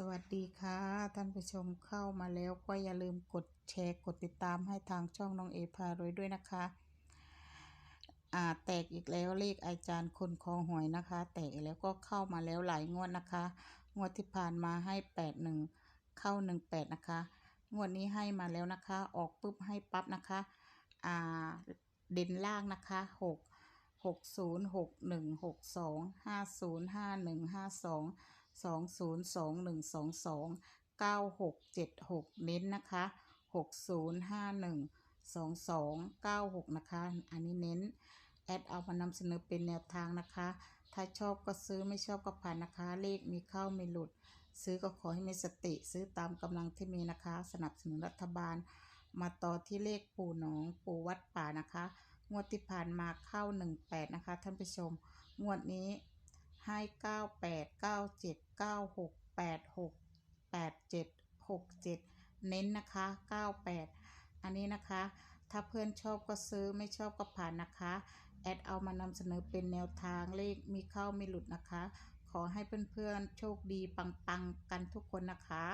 สวัสดีค่ะ ท่านผู้ชมเข้ามาแล้วก็อย่าลืมกดแชร์กดติดตามให้ทางช่องน้องเอพารวยด้วยนะคะ อ่าแตกอีกแล้วเลขอาจารย์คนคอหวยนะคะ แตกอีกแล้วก็เข้ามาแล้วหลายงวดนะคะ งวดที่ผ่านมาให้แปดหนึ่งเข้าหนึ่งแปดนะคะ งวดนี้ให้มาแล้วนะคะ ออกปุ๊บให้ปั๊บนะคะ อ่าเด่นล่างนะคะหกหกศูนย์หกหนึ่งหกสองห้าศูนย์ห้าหนึ่งห้าสอง สองศูนย์สองหนึ่งสองสองเก้าหกเจ็ดหกเน้นนะคะหกศูนย์ห้าหนึ่งสองสองเก้าหกนะคะ อันนี้เน้น แอดเอามานำเสนอเป็นแนวทางนะคะ ถ้าชอบก็ซื้อไม่ชอบก็ผ่านนะคะ เลขมีเข้ามีหลุด ซื้อก็ขอให้มีสติ ซื้อตามกำลังที่มีนะคะ สนับสนุนรัฐบาล มาต่อที่เลขปู่หนอง ปู่วัดป่านะคะ งวดที่ผ่านมาเข้า 18 นะคะ ท่านผู้ชม งวดนี้ให้ 98 97 96 86 87 67เน้นนะคะ98อันนี้นะคะ ถ้าเพื่อนชอบก็ซื้อไม่ชอบก็ผ่านนะคะ แอดเอามานำเสนอเป็นแนวทางเลขมีเข้ามีหลุดนะคะ ขอให้เพื่อนๆโชคดีปังๆกันทุกคนนะคะ